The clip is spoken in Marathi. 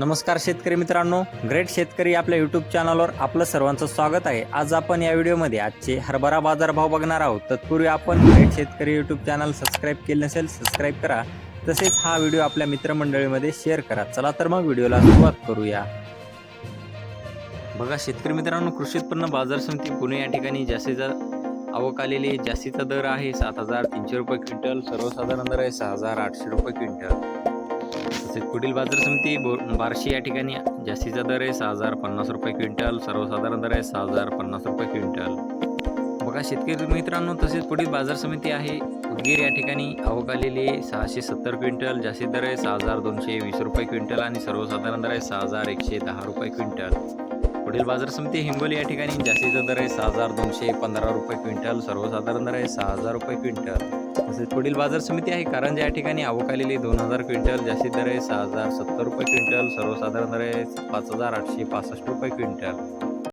नमस्कार शेतकरी मित्रांनो ग्रेट शेतकरी आपल्या यूट्यूब चॅनलवर आपलं सर्वांचं स्वागत आहे. आज आपण या व्हिडिओमध्ये आजचे हरभरा बाजारभाव बघणार आहोत. तत्पूर्वी आपण ग्रेट शेतकरी यूट्यूब चॅनल सबस्क्राईब केले नसेल सबस्क्राईब करा. तसेच हा व्हिडिओ आपल्या मित्रमंडळीमध्ये शेअर करा. चला तर मग व्हिडिओला सुरुवात करूया. बघा शेतकरी मित्रांनो कृषी उत्पन्न बाजार समिती पुणे या ठिकाणी जास्तीचा आवक आलेली जास्तीचा दर आहे सात हजार तीनशे रुपये क्विंटल सर्वसाधारण दर आहे सहा हजार आठशे रुपये क्विंटल. पुढील बाजार समिती बो बार्शी या ठिकाणी जास्तीचा दर आहे सहा हजार पन्नास रुपये क्विंटल सर्वसाधारण दर आहे सहा हजार पन्नास रुपये क्विंटल. बघा शेतकरी मित्रांनो तसेच पुढील बाजार समिती आहे. उदगीर या ठिकाणी आवक आलेली आहे सहाशे सत्तर क्विंटल जास्तीत दर आहे सहा हजार दोनशे वीस रुपये क्विंटल आणि सर्वसाधारण दर आहे सहा हजार एकशे दहा रुपये क्विंटल. पुढील बाजार समिती हिंगोली या ठिकाणी जास्तीचा दर आहे सहा हजार दोनशे पंधरा रुपये क्विंटल सर्वसाधारण दर आहे सहा हजार रुपये क्विंटल. तसेच पुढील बाजार समिती आहे कारंजा या ठिकाणी आवक आलेली दोन हजार क्विंटल जास्तीत दर आहे सहा हजार सत्तर रुपये क्विंटल सर्वसाधारण दर आहे पाच हजार आठशे पासष्ट रुपये क्विंटल.